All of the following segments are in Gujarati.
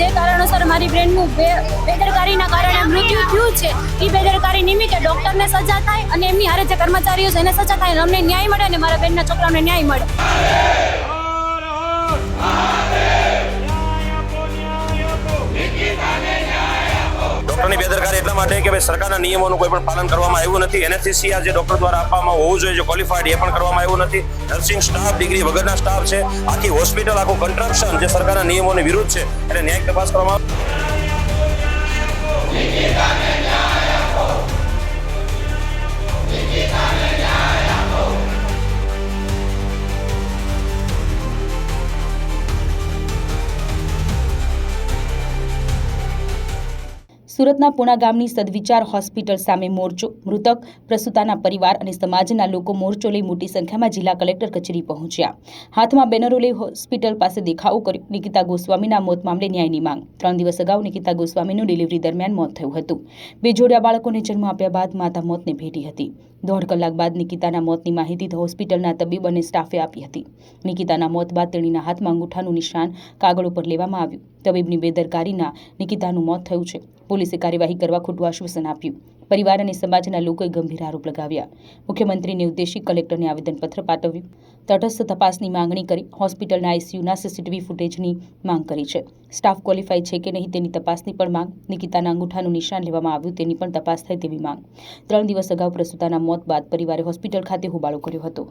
જે કારણોસર મારી બ્રેનનું બેદરકારીના કારણે મૃત્યુ થયું છે એ બેદરકારી નિમિત્તે ડોક્ટરને સજા થાય અને એમની હારે જે કર્મચારીઓ છે એને સજા થાય અને અમને ન્યાય મળે અને મારા બેનના છોકરાઓને ન્યાય મળે. ડોક્ટરની બેદરકારી એટલા માટે કે સરકારના નિયમોનું કોઈ પણ પાલન કરવામાં આવ્યું નથી. એનએસસીસીઆર જે ડોક્ટર દ્વારા આપવામાં હોવું જોઈએ, જે ક્વોલિફાઈડ એ પણ કરવામાં આવ્યું નથી. નર્સિંગ સ્ટાફ ડિગ્રી વગરના સ્ટાફ છે. આખી હોસ્પિટલ આખું કન્સ્ટ્રક્શન જે સરકારના નિયમોની વિરુદ્ધ છે એટલે ન્યાયિક તપાસ કરવામાં સુરતના પુણા ગામની સદવિચાર હોસ્પિટલ સામે મોરચો, મૃતક, પ્રસૂતાના પરિવાર અને સમાજના લોકો મોરચો લઈ મોટી સંખ્યામાં જિલ્લા કલેક્ટર કચેરી પહોંચ્યા. હાથમાં બેનરો લઈ હોસ્પિટલ પાસે દેખાવો કર્યો. નિકિતા ગોસ્વામીના મોત મામલે ન્યાયની માંગ. ત્રણ દિવસ અગાઉ નિકિતા ગોસ્વામીનું ડિલિવરી દરમિયાન મોત થયું હતું. બે જોડિયા બાળકોને જન્મ આપ્યા બાદ માતા મોતને ભેટી હતી. દોઢ કલાક બાદ નિકિતાના મોતની માહિતી હોસ્પિટલના તબીબ અને સ્ટાફે આપી હતી. નિકિતાના મોત બાદ તેણીના હાથમાં અંગૂઠાનું નિશાન કાગળ ઉપર લેવામાં આવ્યું. તબીબની બેદરકારીના નિકિતાનું મોત થયું છે. પોલીસે કાર્યવાહી કરવા ખોટું આશ્વાસન આપ્યું. પરિવાર અને સમાજના લોકોએ ગંભીર આરોપ લગાવ્યા. મુખ્યમંત્રીને ઉદ્દેશી કલેક્ટરને આવેદનપત્ર પાઠવ્યું. તટસ્થ તપાસની માંગણી કરી હોસ્પિટલના આઈસીયુના સીસીટીવી ફૂટેજની માંગ કરી છે. સ્ટાફ ક્વોલિફાઈ છે કે નહીં તેની તપાસની પણ માંગ, નિકિતાના અંગૂઠાનું નિશાન લેવામાં આવ્યું તેની પણ તપાસ થાય તેવી માંગ. ત્રણ દિવસ અગાઉ પ્રસૂતાના મોત બાદ પરિવારે હોસ્પિટલ ખાતે હોબાળો કર્યો હતો.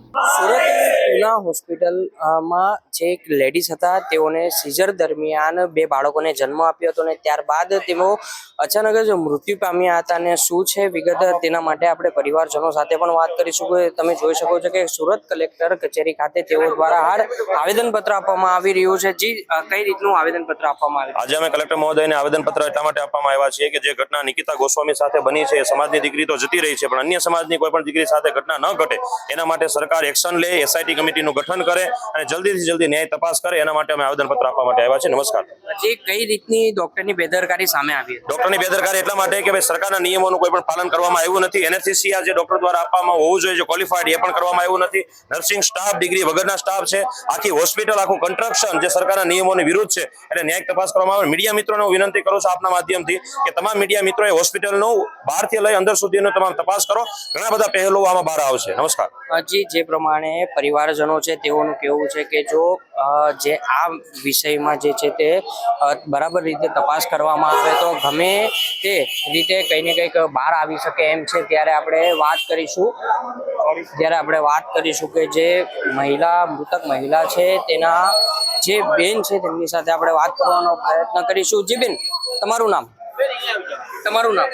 પુના હોસ્પિટલમાં જે એક લેડીઝ હતા, તેઓને સિઝર દરમિયાન બે બાળકોને જન્મ આપ્યો હતો અને ત્યારબાદ તેઓ અચાનક જ મૃત્યુ પામ્યા હતા અને શું છે વિગત તેના માટે આપણે પરિવારજનો સાથે પણ વાત કરીશું કે તમે જોઈ શકો છો કે સુરત કલેક્ટર કચેરી ખાતે તેઓ દ્વારા હાલ આવેદનપત્ર આપવામાં આવી રહ્યું છે. જી કઈ રીતનું આવેદનપત્ર આપવામાં આવ્યું આજે અમે કલેક્ટર મહોદયને આવેદનપત્ર એટલા માટે આપવામાં આવ્યા છે કે જે ઘટના નિકિતા ગોસ્વામી સાથે બની છે સમાજની દીકરી તો જતી રહી છે, પણ અન્ય સમાજની કોઈ પણ દીકરી સાથે ઘટના ન ઘટે, એના માટે સરકાર એક્શન લે, એસઆઈટી કમિટીનું ગઠન કરે અને જલ્દીથી જલ્દી ન્યાય તપાસ કરે એના માટે અમે આવેદનપત્ર આપવા માટે આવ્યા છે નમસ્કાર. જે કઈ રીતની ડોક્ટરની બેદરકારી સામે આવી ડોક્ટરની બેદરકારી એટલા માટે કે ભાઈ સરકારના નિયમોનું કોઈ પણ પાલન કરવામાં આવ્યું નથી. એનએસસીસીઆર જે ડોક્ટર દ્વારા આપવામાં હોવું જોઈએ જે ક્વોલિફાઈડ એ પણ કરવામાં આવ્યું નથી. નર્સિંગ સ્ટાફ ડિગ્રી વગરના સ્ટાફ છે. આખી હોસ્પિટલ આખું કન્સ્ટ્રક્શન જે સરકારના નિયમોની વિરુદ્ધ છે એટલે ન્યાયિક તપાસ કરવામાં આવે. મીડિયા મિત્રોને હું વિનંતી કરું છું આપના માધ્યમથી કે તમામ મીડિયા મિત્રોએ હોસ્પિટલનું બહારથી લઈ અંદર સુધીનું તમામ તપાસ કરો. ઘણા બધા પહેલો આમાં બહાર આવશે. નમસ્કાર. હજી જે પ્રમાણે પરિવારજનો છે, તેઓનું કહેવું છે કે જો જે આ વિષયમાં જે છે તે બરાબર રીતે તપાસ કરવામાં આવે તો ગમે તે રીતે કંઈ ને કંઈક બહાર આવી શકે એમ છે. ત્યારે આપણે વાત કરીશું જ્યારે આપણે વાત કરીશું કે જે મહિલા, મૃતક મહિલા છે, તેના જે બેન છે, તેમની સાથે આપણે વાત કરવાનો પ્રયત્ન કરીશું. જી બેન તમારું નામ? તમારું નામ?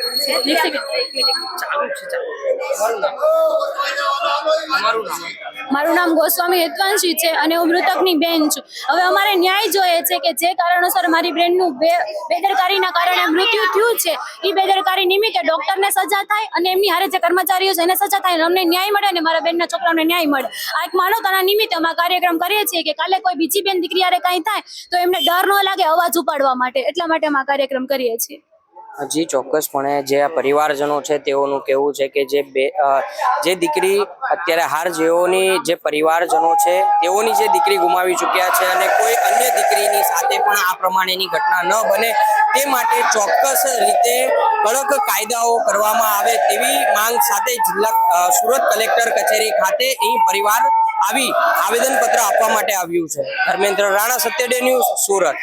ચાલુ છે તમારું નામ? તમારું નામ? મારું નામ ગોસ્વામી હેતવાંશી છે અને હું મૃતકની બેન છું. હવે અમારે ન્યાય જોઈએ છે કે જે કારણોસર મારી બેનનું બે- બેદરકારીના કારણે મૃત્યુ થયું છે એ બેદરકારી નિમિત્તે ડોક્ટરને સજા થાય અને એમની હારે જે કર્મચારીઓ છે એને સજા થાય અને અમને ન્યાય મળે અને મારા બેનના છોકરાઓને ન્યાય મળે. આ એક માનવતાના નિમિત્તે અમે કાર્યક્રમ કરીએ છીએ કે કાલે કોઈ બીજી બેન દીકરી હારે કાંઈ થાય તો એમને ડર ન લાગે અવાજ ઉપાડવા માટે. એટલા માટે અમે આ કાર્યક્રમ કરીએ છીએ. જી, ચોક્કસપણે જે આ પરિવારજનો છે, તેઓનું કહેવું છે કે જે બે જે દીકરી અત્યારે હાર જેઓની જે પરિવારજનો છે, તેઓની જે દીકરી ગુમાવી ચૂક્યા છે અને કોઈ અન્ય દીકરીની સાથે પણ આ પ્રમાણેની ઘટના ન બને, તે માટે ચોક્કસ રીતે કડક કાયદાઓ કરવામાં આવે તેવી માંગ સાથે જિલ્લા સુરત કલેક્ટર કચેરી ખાતે અહીં પરિવાર આવી આવેદનપત્ર આપવા માટે આવ્યું છે. ધર્મેન્દ્ર રાણા સત્યડે ન્યૂઝ, સુરત.